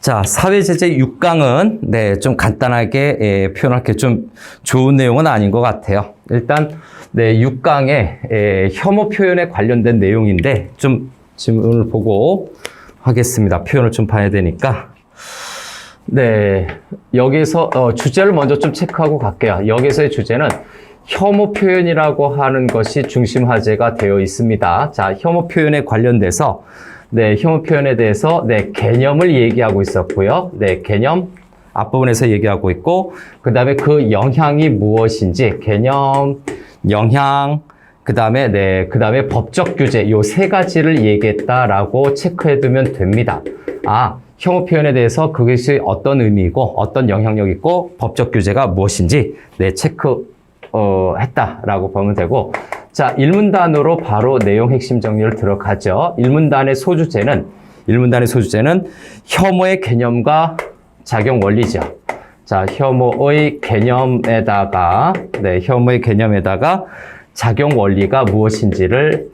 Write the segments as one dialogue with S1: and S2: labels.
S1: 자, 사회제재 6강은, 네, 좀 간단하게 예, 표현할 게 좀 좋은 내용은 아닌 것 같아요. 일단, 네, 6강에 예, 혐오 표현에 관련된 내용인데, 좀 질문을 보고 하겠습니다. 표현을 좀 봐야 되니까. 네, 여기서 어, 주제를 먼저 좀 체크하고 갈게요. 여기서의 주제는 혐오 표현이라고 하는 것이 중심 화제가 되어 있습니다. 자, 혐오 표현에 관련돼서 네, 혐오 표현에 대해서 네, 개념을 얘기하고 있었고요. 네, 개념 앞부분에서 얘기하고 있고 그다음에 그 영향이 무엇인지 개념, 영향 그다음에 네, 그다음에 법적 규제 요 세 가지를 얘기했다라고 체크해 두면 됩니다. 아, 혐오 표현에 대해서 그것이 어떤 의미이고 어떤 영향력 있고 법적 규제가 무엇인지 네, 체크 어, 했다라고 보면 되고 자, 1문단으로 바로 내용 핵심 정리를 들어가죠. 1문단의 소주제는 1문단의 소주제는 혐오의 개념과 작용 원리죠. 자, 혐오의 개념에다가 네, 혐오의 개념에다가 작용 원리가 무엇인지를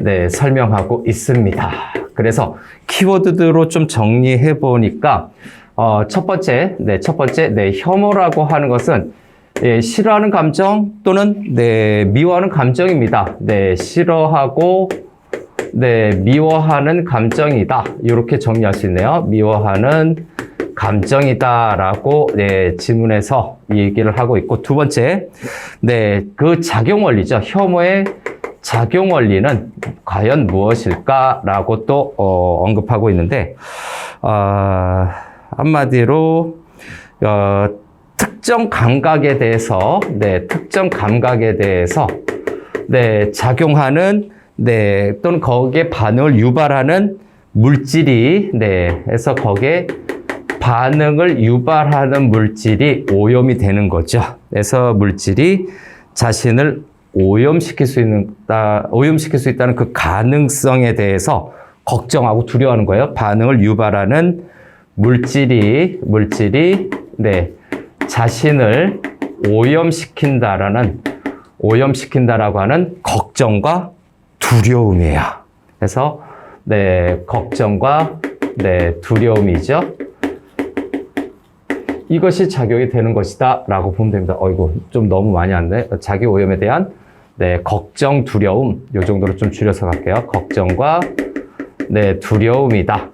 S1: 네, 설명하고 있습니다. 그래서 키워드로 좀 정리해 보니까 어, 첫 번째, 네, 첫 번째, 네, 혐오라고 하는 것은 예, 싫어하는 감정 또는 네, 미워하는 감정입니다. 네, 싫어하고 네, 미워하는 감정이다. 이렇게 정리할 수 있네요. 미워하는 감정이다라고 네, 지문에서 얘기를 하고 있고 두 번째, 네, 그 작용 원리죠. 혐오의 작용 원리는 과연 무엇일까라고 또 어, 언급하고 있는데 어, 한마디로 어, 특정 감각에 대해서 네, 특정 감각에 대해서 네, 작용하는 네, 또는 거기에 반응을 유발하는 물질이 네, 해서 거기에 반응을 유발하는 물질이 오염이 되는 거죠. 그래서 물질이 자신을 오염시킬 수 있는, 오염시킬 수 있다는 그 가능성에 대해서 걱정하고 두려워하는 거예요. 반응을 유발하는 물질이, 물질이, 네, 자신을 오염시킨다라는, 오염시킨다라고 하는 걱정과 두려움이에요. 그래서, 네, 걱정과, 네, 두려움이죠. 이것이 작용이 되는 것이다 라고 보면 됩니다. 어이구, 좀 너무 많이 왔네. 자기 오염에 대한 네, 걱정, 두려움. 요 정도로 좀 줄여서 갈게요. 걱정과 네, 두려움이다.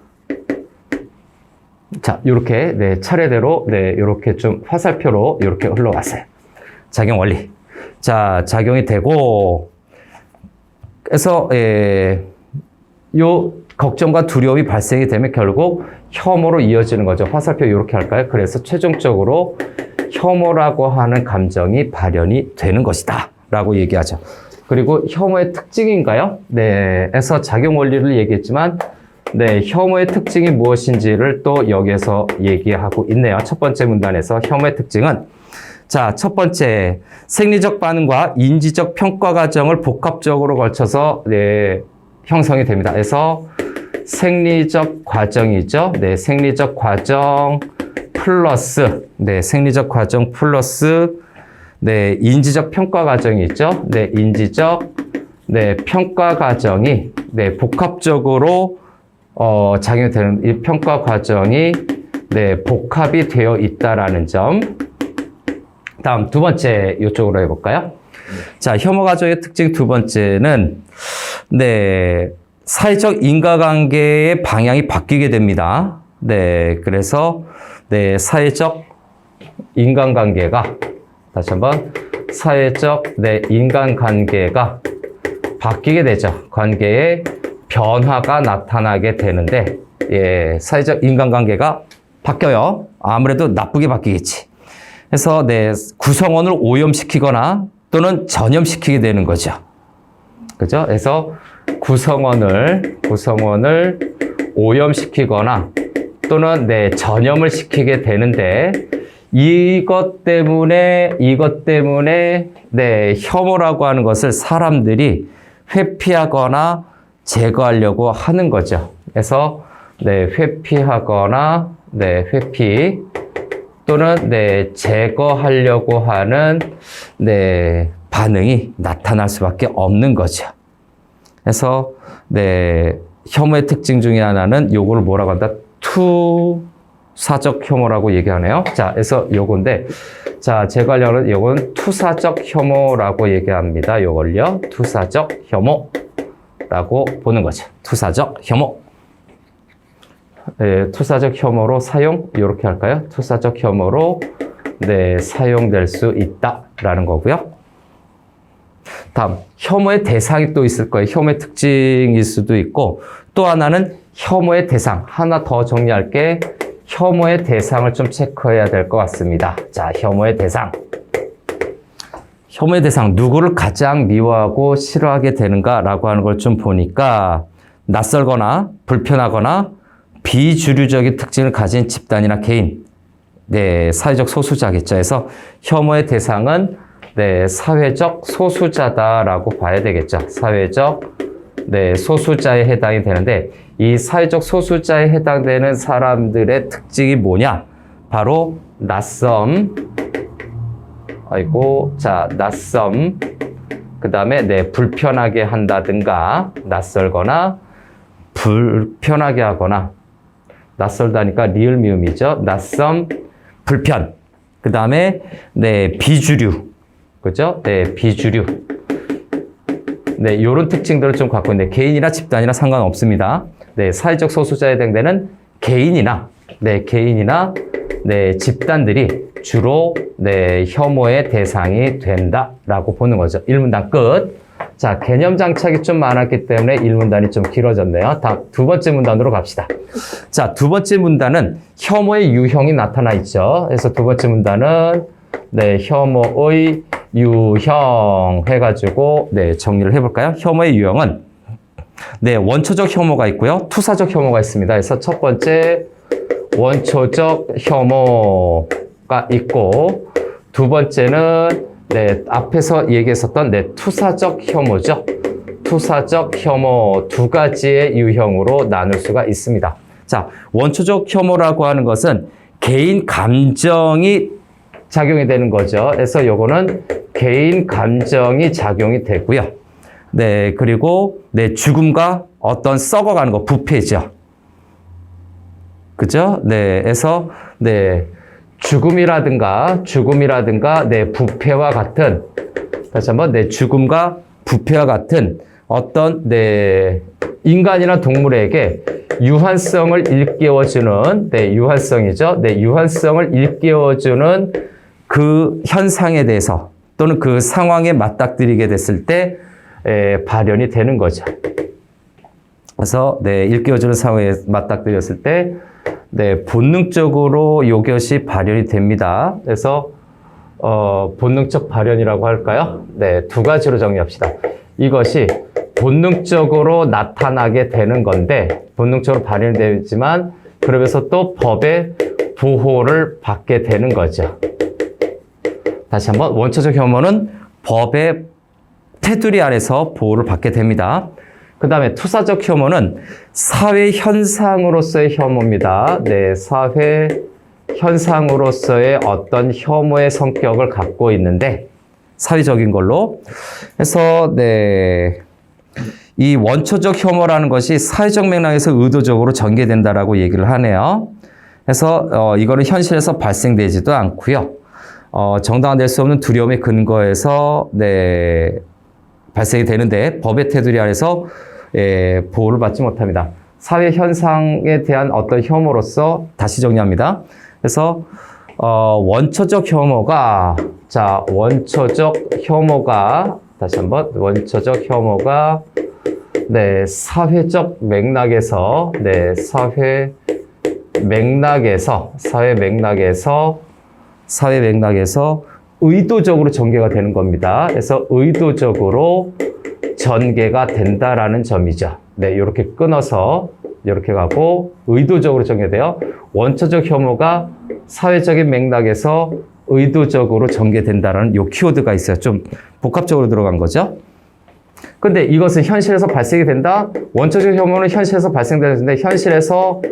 S1: 자, 요렇게 네, 차례대로 네, 요렇게 좀 화살표로 요렇게 흘러갔어요. 작용 원리. 자, 작용이 되고 그래서 예, 요 걱정과 두려움이 발생이 되면 결국 혐오로 이어지는 거죠. 화살표 이렇게 할까요? 그래서 최종적으로 혐오라고 하는 감정이 발현이 되는 것이다. 라고 얘기하죠. 그리고 혐오의 특징인가요? 네. 에서 작용 원리를 얘기했지만, 네. 혐오의 특징이 무엇인지를 또 여기에서 얘기하고 있네요. 첫 번째 문단에서 혐오의 특징은 자, 첫 번째, 생리적 반응과 인지적 평가 과정을 복합적으로 걸쳐서, 네, 형성이 됩니다. 그래서 생리적 과정이죠. 네, 생리적 과정 플러스 네, 생리적 과정 플러스 네, 인지적 평가 과정이 있죠. 네, 인지적 네, 평가 과정이 네, 복합적으로 어, 작용이 되는 이 평가 과정이 네, 복합이 되어 있다라는 점. 다음 두 번째 이쪽으로 해볼까요? 자, 혐오 과정의 특징 두 번째는 네, 사회적 인과관계의 방향이 바뀌게 됩니다. 네, 그래서 네, 사회적 인간관계가 다시 한번 사회적 네, 인간관계가 바뀌게 되죠. 관계의 변화가 나타나게 되는데 예, 사회적 인간관계가 바뀌어요. 아무래도 나쁘게 바뀌겠지. 그래서 네, 구성원을 오염시키거나 또는 전염시키게 되는 거죠. 그죠? 그래서 구성원을 구성원을 오염시키거나 또는 네, 전염을 시키게 되는데 이것 때문에 이것 때문에 네, 혐오라고 하는 것을 사람들이 회피하거나 제거하려고 하는 거죠. 그래서 네, 회피하거나 네, 회피 또는 네, 제거하려고 하는 네, 반응이 나타날 수밖에 없는 거죠. 그래서 네, 혐오의 특징 중에 하나는 요거를 뭐라고 한다? 투 사적 혐오라고 얘기하네요. 자, 그래서 요건데, 자, 제 관련은 요건 투사적 혐오라고 얘기합니다. 요걸요. 투사적 혐오 라고 보는 거죠. 투사적 혐오. 네, 투사적 혐오로 사용, 이렇게 할까요? 투사적 혐오로, 네, 사용될 수 있다라는 거고요. 다음, 혐오의 대상이 또 있을 거예요. 혐오의 특징일 수도 있고, 또 하나는 혐오의 대상. 하나 더 정리할게. 혐오의 대상을 좀 체크해야 될 것 같습니다. 자, 혐오의 대상. 혐오의 대상, 누구를 가장 미워하고 싫어하게 되는가라고 하는 걸 좀 보니까, 낯설거나 불편하거나 비주류적인 특징을 가진 집단이나 개인, 네, 사회적 소수자겠죠. 그래서 혐오의 대상은 네, 사회적 소수자다라고 봐야 되겠죠. 사회적 네, 소수자에 해당이 되는데 이 사회적 소수자에 해당되는 사람들의 특징이 뭐냐? 바로 낯섦. 아이고, 자, 낯섦. 그 다음에 네, 불편하게 한다든가 낯설거나 불편하게 하거나 낯설다니까 리을 미음이죠. 낯섦, 불편. 그 다음에 네, 비주류. 그죠? 네, 비주류. 네, 요런 특징들을 좀 갖고 있는데 개인이나 집단이나 상관없습니다. 네, 사회적 소수자에 해당되는 개인이나 네, 개인이나 네, 집단들이 주로 네, 혐오의 대상이 된다라고 보는 거죠. 1문단 끝. 자, 개념 장착이 좀 많았기 때문에 1문단이 좀 길어졌네요. 다음 두 번째 문단으로 갑시다. 자, 두 번째 문단은 혐오의 유형이 나타나 있죠. 그래서 두 번째 문단은 네, 혐오의 유형 해가지고 네, 정리를 해볼까요? 혐오의 유형은 네, 원초적 혐오가 있고요. 투사적 혐오가 있습니다. 그래서 첫 번째 원초적 혐오 가 있고 두 번째는 네, 앞에서 얘기했었던 네, 투사적 혐오죠. 투사적 혐오 두 가지의 유형으로 나눌 수가 있습니다. 자, 원초적 혐오라고 하는 것은 개인 감정이 작용이 되는 거죠. 그래서 요거는 개인 감정이 작용이 되고요. 네, 그리고 네, 죽음과 어떤 썩어가는 거, 부패죠. 그죠? 네, 그래서 네, 죽음이라든가 죽음이라든가 네, 부패와 같은 다시 한번 네, 죽음과 부패와 같은 어떤 네, 인간이나 동물에게 유한성을 일깨워주는 네, 유한성이죠. 네, 유한성을 일깨워주는 그 현상에 대해서 또는 그 상황에 맞닥뜨리게 됐을 때 에, 발현이 되는 거죠. 그래서 네, 일깨워주는 상황에 맞닥뜨렸을 때 네, 본능적으로 이것이 발현이 됩니다. 그래서 어, 본능적 발현이라고 할까요? 네, 두 가지로 정리합시다. 이것이 본능적으로 나타나게 되는 건데 본능적으로 발현되지만 그러면서 또 법의 보호를 받게 되는 거죠. 다시 한번 원초적 혐오는 법의 테두리 아래서 보호를 받게 됩니다. 그 다음에 투사적 혐오는 사회 현상으로서의 혐오입니다. 네, 사회 현상으로서의 어떤 혐오의 성격을 갖고 있는데 사회적인 걸로 해서 네. 이 원초적 혐오라는 것이 사회적 맥락에서 의도적으로 전개된다라고 얘기를 하네요. 그래서 어, 이거는 현실에서 발생되지도 않고요. 어, 정당화될 수 없는 두려움의 근거에서 네, 발생이 되는데 법의 테두리 아래서 예, 보호를 받지 못합니다. 사회 현상에 대한 어떤 혐오로서 다시 정리합니다. 그래서 어, 원초적 혐오가 자 원초적 혐오가 다시 한번 원초적 혐오가 네 사회적 맥락에서 네 사회 맥락에서 사회 맥락에서 사회 맥락에서 의도적으로 전개가 되는 겁니다. 그래서 의도적으로 전개가 된다라는 점이죠. 네, 이렇게 끊어서 이렇게 가고 의도적으로 전개돼요. 원초적 혐오가 사회적인 맥락에서 의도적으로 전개된다라는 요 키워드가 있어요. 좀 복합적으로 들어간 거죠. 근데 이것은 현실에서 발생이 된다? 원초적 혐오는 현실에서 발생되는데 현실에서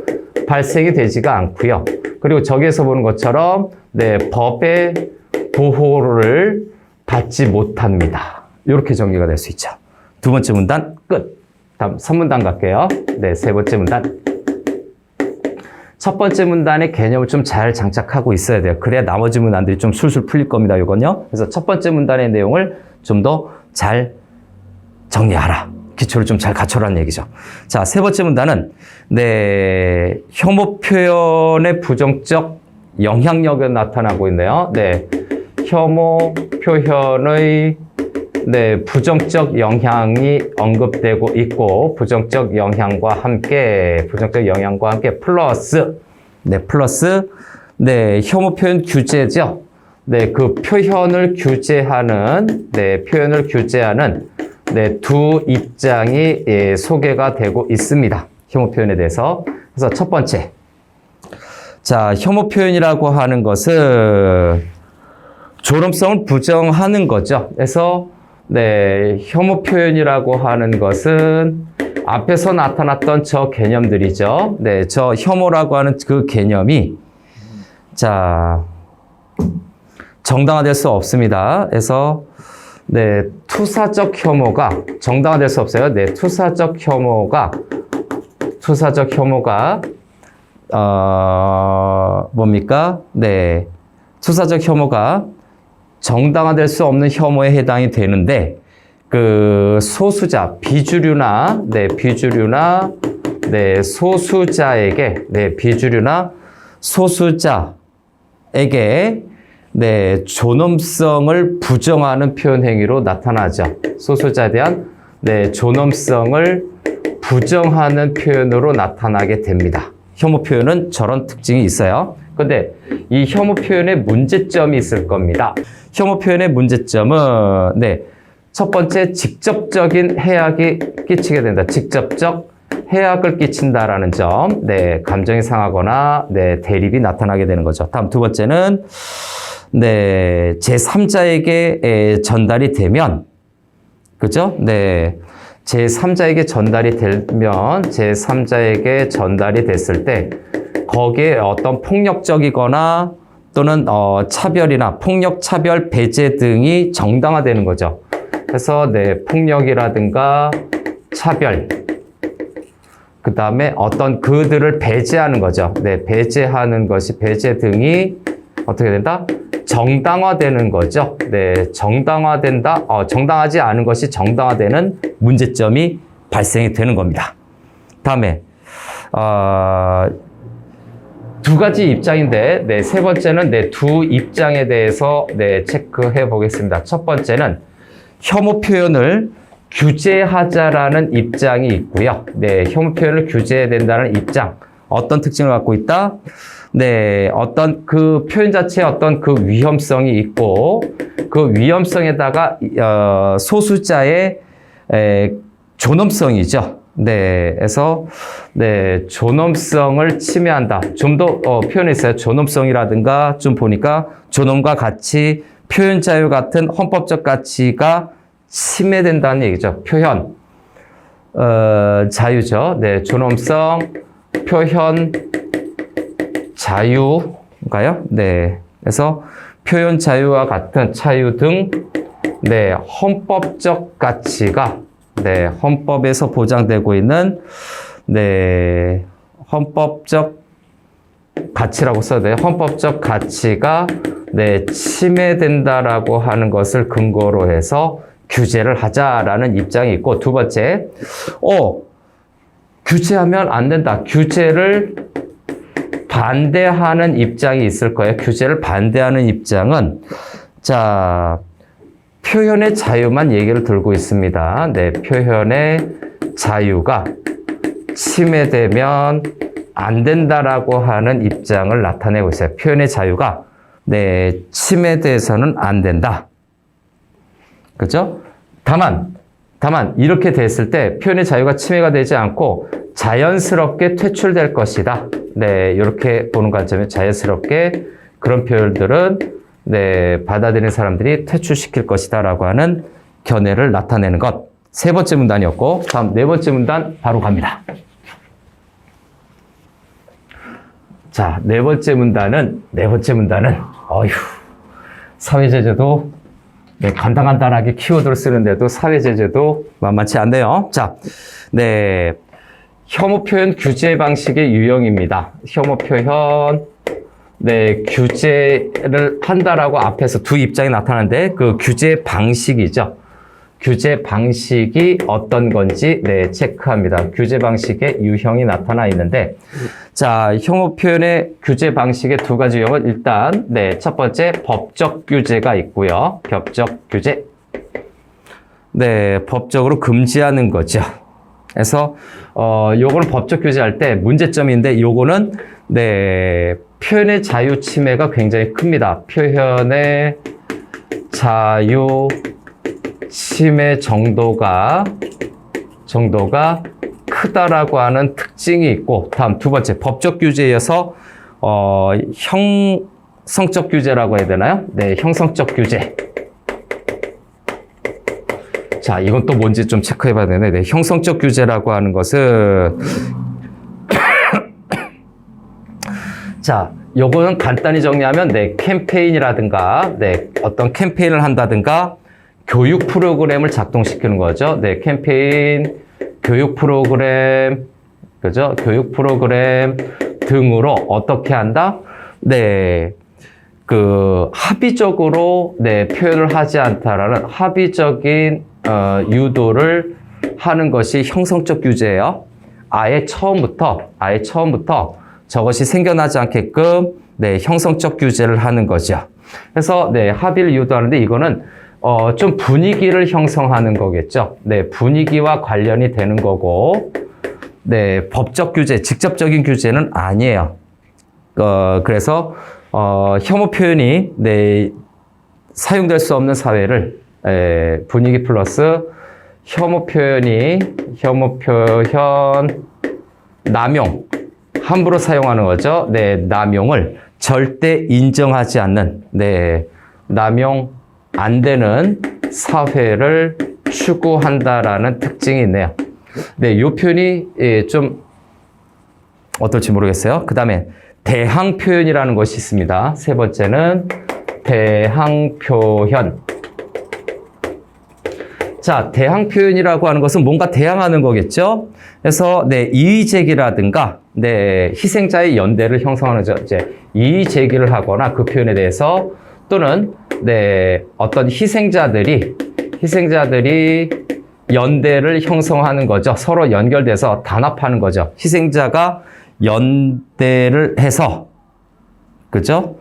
S1: 발생이 되지가 않고요. 그리고 저기에서 보는 것처럼 네, 법의 보호를 받지 못합니다. 이렇게 정리가 될 수 있죠. 두 번째 문단 끝. 다음 3문단 갈게요. 네, 세 번째 문단. 첫 번째 문단의 개념을 좀 잘 장착하고 있어야 돼요. 그래야 나머지 문단들이 좀 술술 풀릴 겁니다. 이건요. 그래서 첫 번째 문단의 내용을 좀 더 잘 정리하라. 기초를 좀 잘 갖춰라는 얘기죠. 자, 세 번째 문단은 네, 혐오 표현의 부정적 영향력이 나타나고 있네요. 네. 혐오 표현의 네, 부정적 영향이 언급되고 있고 부정적 영향과 함께 부정적 영향과 함께 플러스 네, 플러스 네, 혐오 표현 규제죠. 네, 그 표현을 규제하는 네, 표현을 규제하는 네, 두 입장이 예, 소개가 되고 있습니다. 혐오 표현에 대해서. 그래서 첫 번째. 자, 혐오 표현이라고 하는 것은 존엄성을 부정하는 거죠. 그래서 네, 혐오 표현이라고 하는 것은 앞에서 나타났던 저 개념들이죠. 네, 저 혐오라고 하는 그 개념이 자 정당화될 수 없습니다. 그래서 네, 투사적 혐오가 정당화될 수 없어요. 네, 투사적 혐오가 투사적 혐오가 어 뭡니까? 네, 투사적 혐오가 정당화될 수 없는 혐오에 해당이 되는데 그 소수자 비주류나 네 비주류나 네 소수자에게 네 비주류나 소수자에게 네 존엄성을 부정하는 표현 행위로 나타나죠. 소수자에 대한 네 존엄성을 부정하는 표현으로 나타나게 됩니다. 혐오 표현은 저런 특징이 있어요 근데 이 혐오 표현에 문제점이 있을 겁니다. 혐오 표현의 문제점은 네. 첫 번째 직접적인 해악이 끼치게 된다. 직접적 해악을 끼친다라는 점. 네. 감정이 상하거나 네, 대립이 나타나게 되는 거죠. 다음 두 번째는 네, 제3자에게 전달이 되면 그죠? 네. 제3자에게 전달이 되면 제3자에게 전달이 됐을 때 거기에 어떤 폭력적이거나 또는 어, 차별이나 폭력, 차별, 배제 등이 정당화되는 거죠. 그래서 네, 폭력이라든가 차별, 그 다음에 어떤 그들을 배제하는 거죠. 네, 배제하는 것이 배제 등이 어떻게 된다? 정당화되는 거죠. 네, 정당화된다. 어, 정당하지 않은 것이 정당화되는 문제점이 발생이 되는 겁니다. 다음에 어, 두 가지 입장인데, 네, 세 번째는 네, 두 입장에 대해서 네, 체크해 보겠습니다. 첫 번째는 혐오 표현을 규제하자라는 입장이 있고요. 네, 혐오 표현을 규제해야 된다는 입장. 어떤 특징을 갖고 있다? 네, 어떤 그 표현 자체에 어떤 그 위험성이 있고, 그 위험성에다가, 어, 소수자의 에, 존엄성이죠. 네, 그래서 네 존엄성을 침해한다. 좀더 어, 표현이 있어요. 존엄성이라든가 좀 보니까 존엄과 가치, 표현 자유 같은 헌법적 가치가 침해된다는 얘기죠. 표현 어, 자유죠. 네, 존엄성, 표현 자유인가요? 네, 그래서 표현 자유와 같은 자유 등 네, 헌법적 가치가 네, 헌법에서 보장되고 있는 네, 헌법적 가치라고 써야 돼요. 헌법적 가치가 네, 침해된다라고 하는 것을 근거로 해서 규제를 하자라는 입장이 있고 두 번째, 어, 규제하면 안 된다. 규제를 반대하는 입장이 있을 거예요. 규제를 반대하는 입장은 자, 표현의 자유만 얘기를 들고 있습니다. 네, 표현의 자유가 침해되면 안 된다라고 하는 입장을 나타내고 있어요. 표현의 자유가 네, 침해돼서는 안 된다. 그죠? 다만, 다만, 이렇게 됐을 때 표현의 자유가 침해가 되지 않고 자연스럽게 퇴출될 것이다. 네, 이렇게 보는 관점에 자연스럽게 그런 표현들은 네, 받아들이는 사람들이 퇴출시킬 것이다 라고 하는 견해를 나타내는 것. 세 번째 문단이었고, 다음 네 번째 문단 바로 갑니다. 자, 네 번째 문단은, 네 번째 문단은, 어휴, 사회제재도 네, 간단간단하게 키워드를 쓰는데도 사회제재도 만만치 않네요. 자, 네. 혐오 표현 규제 방식의 유형입니다. 혐오 표현 네, 규제를 한다라고 앞에서 두 입장이 나타나는데 그 규제 방식이죠. 규제 방식이 어떤 건지 네, 체크합니다. 규제 방식의 유형이 나타나 있는데 자, 혐오 표현의 규제 방식의 두 가지 유형은 일단 네, 첫 번째 법적 규제가 있고요. 법적 규제. 네, 법적으로 금지하는 거죠. 그래서 어 요거는 법적 규제할 때 문제점인데 요거는 네, 표현의 자유 침해가 굉장히 큽니다. 표현의 자유 침해 정도가 정도가 크다라고 하는 특징이 있고 다음 두 번째 법적 규제에서 어 형성적 규제라고 해야 되나요? 네, 형성적 규제. 자, 이건 또 뭔지 좀 체크해 봐야 되네. 네, 형성적 규제라고 하는 것은 자, 요거는 간단히 정리하면 네, 캠페인이라든가 네, 어떤 캠페인을 한다든가 교육 프로그램을 작동시키는 거죠. 네, 캠페인, 교육 프로그램, 그죠? 교육 프로그램 등으로 어떻게 한다? 네, 그 합의적으로 네, 표현을 하지 않다라는 합의적인 어, 유도를 하는 것이 형성적 규제예요. 아예 처음부터 아예 처음부터 저것이 생겨나지 않게끔 네, 형성적 규제를 하는 거죠. 그래서 네, 합의를 유도하는데 이거는 어, 좀 분위기를 형성하는 거겠죠. 네, 분위기와 관련이 되는 거고, 네, 법적 규제, 직접적인 규제는 아니에요. 어, 그래서 어, 혐오 표현이 네, 사용될 수 없는 사회를 에, 분위기 플러스 혐오 표현이 혐오 표현 남용 함부로 사용하는 거죠. 네, 남용을 절대 인정하지 않는 네, 남용 안 되는 사회를 추구한다라는 특징이 있네요. 네, 요 표현이 예, 좀 어떨지 모르겠어요. 그 다음에 대항 표현이라는 것이 있습니다. 세 번째는 대항 표현. 자, 대항 표현이라고 하는 것은 뭔가 대항하는 거겠죠? 그래서, 네, 이의제기라든가, 네, 희생자의 연대를 형성하는, 저, 이제, 이의제기를 하거나 그 표현에 대해서 또는, 네, 어떤 희생자들이, 희생자들이 연대를 형성하는 거죠. 서로 연결돼서 단합하는 거죠. 희생자가 연대를 해서, 그죠?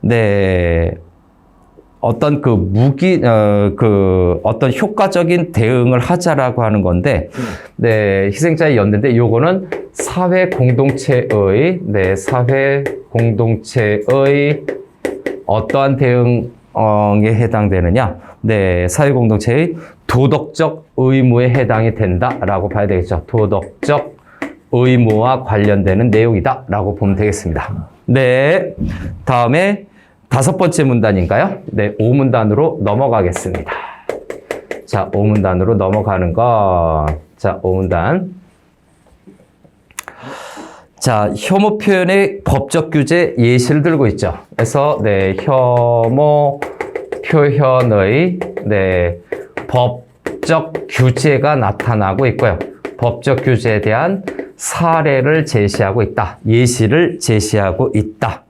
S1: 네, 어떤 그 무기 어 그 어떤 효과적인 대응을 하자라고 하는 건데 네 희생자의 연대인데 요거는 사회 공동체의 네 사회 공동체의 어떠한 대응에 해당되느냐. 네 사회 공동체의 도덕적 의무에 해당이 된다라고 봐야 되겠죠. 도덕적 의무와 관련되는 내용이다라고 보면 되겠습니다. 네 다음에 다섯 번째 문단인가요? 네, 5문단으로 넘어가겠습니다. 자, 5문단으로 넘어가는 거. 자, 5문단. 자, 혐오 표현의 법적 규제 예시를 들고 있죠. 그래서, 네, 혐오 표현의, 네, 법적 규제가 나타나고 있고요. 법적 규제에 대한 사례를 제시하고 있다. 예시를 제시하고 있다.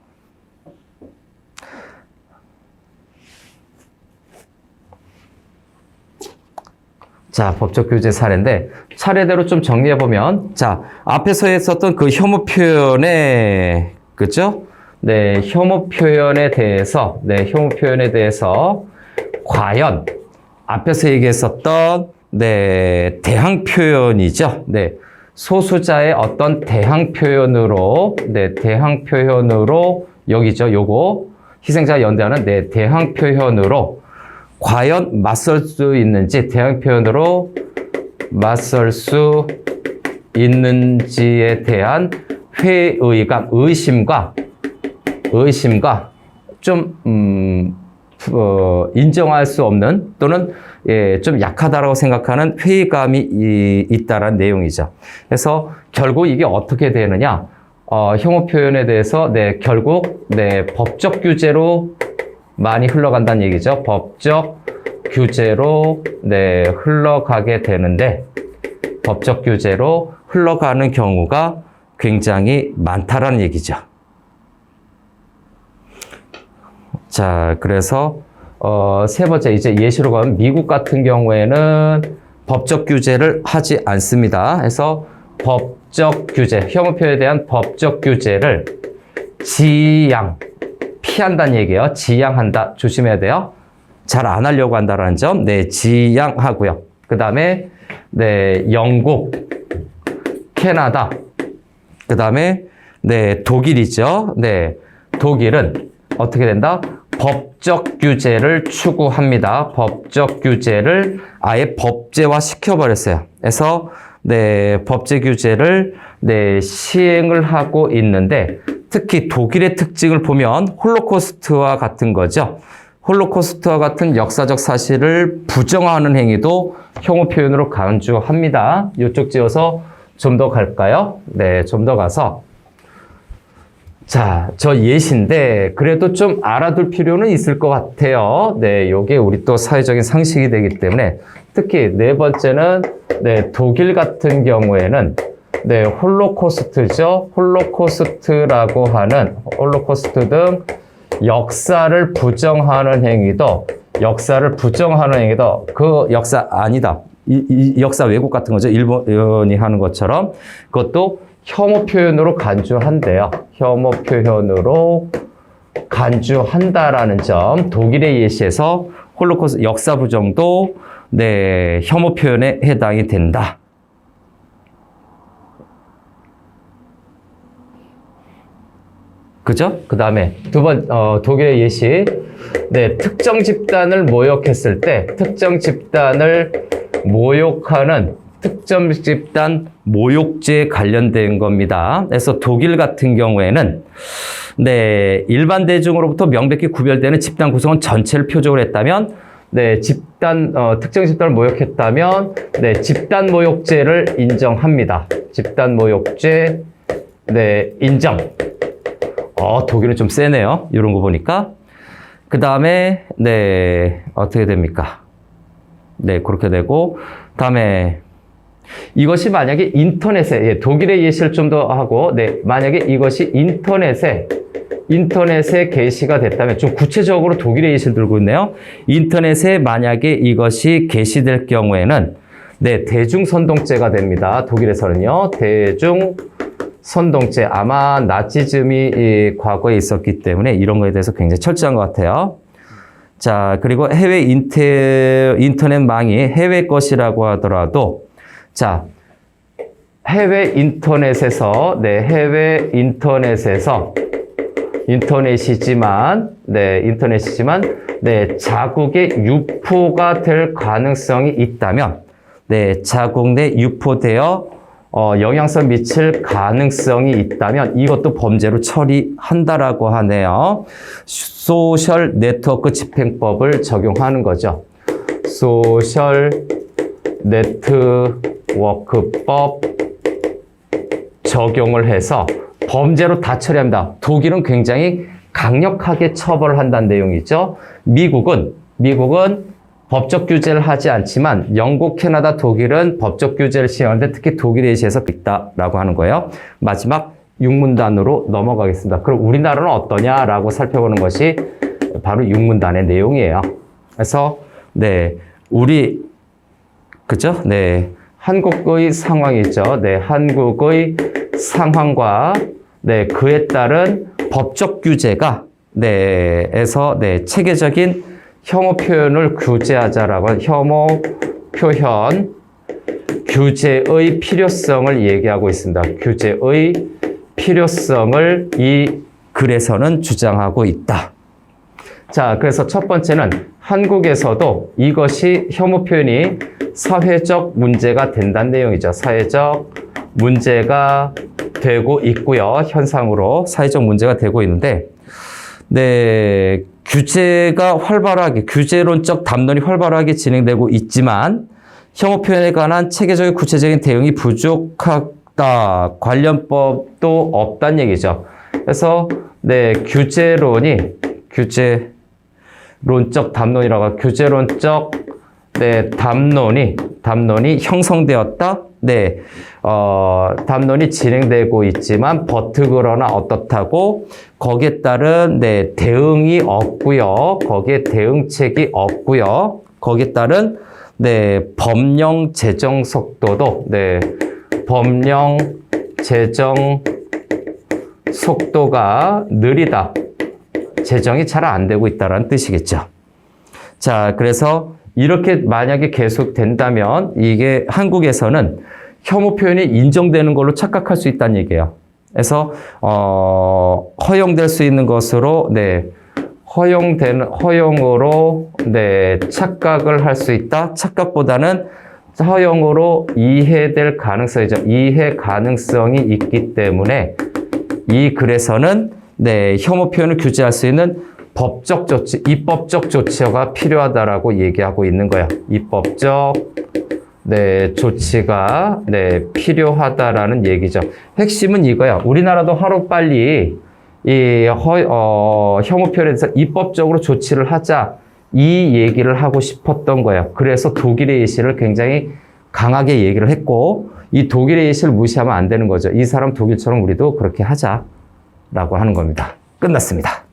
S1: 자, 법적 규제 사례인데 차례대로 좀 정리해 보면 자, 앞에서 했었던 그 혐오 표현에 그죠? 네, 혐오 표현에 대해서 네, 혐오 표현에 대해서 과연 앞에서 얘기했었던 네, 대항 표현이죠. 네. 소수자의 어떤 대항 표현으로 네, 대항 표현으로 여기죠. 요거 희생자 연대하는 네, 대항 표현으로 과연 맞설 수 있는지 대항 표현으로 맞설 수 있는지에 대한 회의감, 의심과 의심과 좀 음, 어, 인정할 수 없는 또는 예, 좀 약하다라고 생각하는 회의감이 이, 있다라는 내용이죠. 그래서 결국 이게 어떻게 되느냐? 어, 혐오 표현에 대해서 네, 결국 네, 법적 규제로 많이 흘러간다는 얘기죠. 법적 규제로 네, 흘러가게 되는데 법적 규제로 흘러가는 경우가 굉장히 많다라는 얘기죠. 자, 그래서 어, 세 번째 이제 예시로 가면 미국 같은 경우에는 법적 규제를 하지 않습니다. 그래서 법적 규제, 혐오표에 대한 법적 규제를 지양, 피한다는 얘기예요. 지양한다. 조심해야 돼요. 잘 안 하려고 한다라는 점. 네, 지양하고요. 그 다음에 네, 영국, 캐나다, 그 다음에 네, 독일이죠. 네, 독일은 어떻게 된다? 법적 규제를 추구합니다. 법적 규제를 아예 법제화 시켜버렸어요. 그래서 네, 법제 규제를 네, 시행을 하고 있는데 특히 독일의 특징을 보면 홀로코스트와 같은 거죠. 홀로코스트와 같은 역사적 사실을 부정하는 행위도 혐오 표현으로 간주합니다. 이쪽 지어서 좀 더 갈까요? 네, 좀 더 가서 자, 저 예시인데 그래도 좀 알아둘 필요는 있을 것 같아요. 네, 요게 우리 또 사회적인 상식이 되기 때문에 특히 네 번째는 네, 독일 같은 경우에는 네, 홀로코스트죠. 홀로코스트라고 하는 홀로코스트 등 역사를 부정하는 행위도 역사를 부정하는 행위도 그 역사 아니다. 이, 이 역사 왜곡 같은 거죠. 일본이 하는 것처럼 그것도 혐오 표현으로 간주한대요. 혐오 표현으로 간주한다라는 점. 독일의 예시에서 홀로코스트 역사 부정도 네, 혐오 표현에 해당이 된다. 그죠? 그 다음에 두 번, 어, 독일의 예시. 네, 특정 집단을 모욕했을 때, 특정 집단을 모욕하는 특정 집단 모욕죄에 관련된 겁니다. 그래서 독일 같은 경우에는, 네, 일반 대중으로부터 명백히 구별되는 집단 구성원 전체를 표적으로 했다면, 네, 집단, 어, 특정 집단을 모욕했다면, 네, 집단 모욕죄를 인정합니다. 집단 모욕죄, 네, 인정. 어, 독일은 좀 세네요. 이런 거 보니까. 그 다음에, 네, 어떻게 됩니까? 네, 그렇게 되고, 다음에, 이것이 만약에 인터넷에, 예, 독일의 예시를 좀 더 하고, 네, 만약에 이것이 인터넷에, 인터넷에 게시가 됐다면, 좀 구체적으로 독일의 예시를 들고 있네요. 인터넷에 만약에 이것이 게시될 경우에는, 네, 대중선동죄가 됩니다. 독일에서는요, 대중, 선동죄 아마 나치즘이 이 과거에 있었기 때문에 이런 거에 대해서 굉장히 철저한 것 같아요. 자 그리고 해외 인테, 인터넷망이 해외 것이라고 하더라도 자 해외 인터넷에서 네 해외 인터넷에서 인터넷이지만 네 인터넷이지만 네 자국의 유포가 될 가능성이 있다면 네 자국 내 유포되어 어, 영향성 미칠 가능성이 있다면 이것도 범죄로 처리한다라고 하네요. 소셜 네트워크 집행법을 적용하는 거죠. 소셜 네트워크법 적용을 해서 범죄로 다 처리합니다. 독일은 굉장히 강력하게 처벌을 한다는 내용이죠. 미국은 미국은 법적 규제를 하지 않지만 영국, 캐나다, 독일은 법적 규제를 시행하는데 특히 독일에 의해서 있다라고 하는 거예요. 마지막 육문단으로 넘어가겠습니다. 그럼 우리나라는 어떠냐라고 살펴보는 것이 바로 육문단의 내용이에요. 그래서 네, 우리 그죠? 네. 한국의 상황이죠. 네, 한국의 상황과 네, 그에 따른 법적 규제가 네, 에서 네, 체계적인 혐오 표현을 규제하자라고 하는 혐오 표현 규제의 필요성을 얘기하고 있습니다. 규제의 필요성을 이 글에서는 주장하고 있다. 자, 그래서 첫 번째는 한국에서도 이것이 혐오 표현이 사회적 문제가 된다는 내용이죠. 사회적 문제가 되고 있고요. 현상으로 사회적 문제가 되고 있는데, 네, 규제가 활발하게, 규제론적 담론이 활발하게 진행되고 있지만, 혐오 표현에 관한 체계적인 구체적인 대응이 부족하다. 관련법도 없다는 얘기죠. 그래서, 네, 규제론이, 규제론적 담론이라고, 규제론적, 네, 담론이, 담론이 형성되었다. 네, 어, 담론이 진행되고 있지만 버티거나 어떻다고 거기에 따른 네, 대응이 없고요. 거기에 대응책이 없고요. 거기에 따른 네, 법령 제정 속도도 네, 법령 제정 속도가 느리다. 제정이 잘 안 되고 있다는 뜻이겠죠. 자, 그래서 이렇게 만약에 계속 된다면 이게 한국에서는 혐오 표현이 인정되는 걸로 착각할 수 있다는 얘기예요. 그래서 어, 허용될 수 있는 것으로 네. 허용되는 허용으로 네, 착각을 할 수 있다. 착각보다는 허용으로 이해될 가능성이죠. 이해 가능성이 있기 때문에 이 글에서는 네, 혐오 표현을 규제할 수 있는 법적 조치, 입법적 조치가 필요하다라고 얘기하고 있는 거예요. 입법적 네, 조치가 네, 필요하다라는 얘기죠. 핵심은 이거야. 우리나라도 하루 빨리 이 허, 어, 혐오 표현에 대해서 입법적으로 조치를 하자 이 얘기를 하고 싶었던 거예요. 그래서 독일의 예시를 굉장히 강하게 얘기를 했고 이 독일의 예시를 무시하면 안 되는 거죠. 이 사람 독일처럼 우리도 그렇게 하자라고 하는 겁니다. 끝났습니다.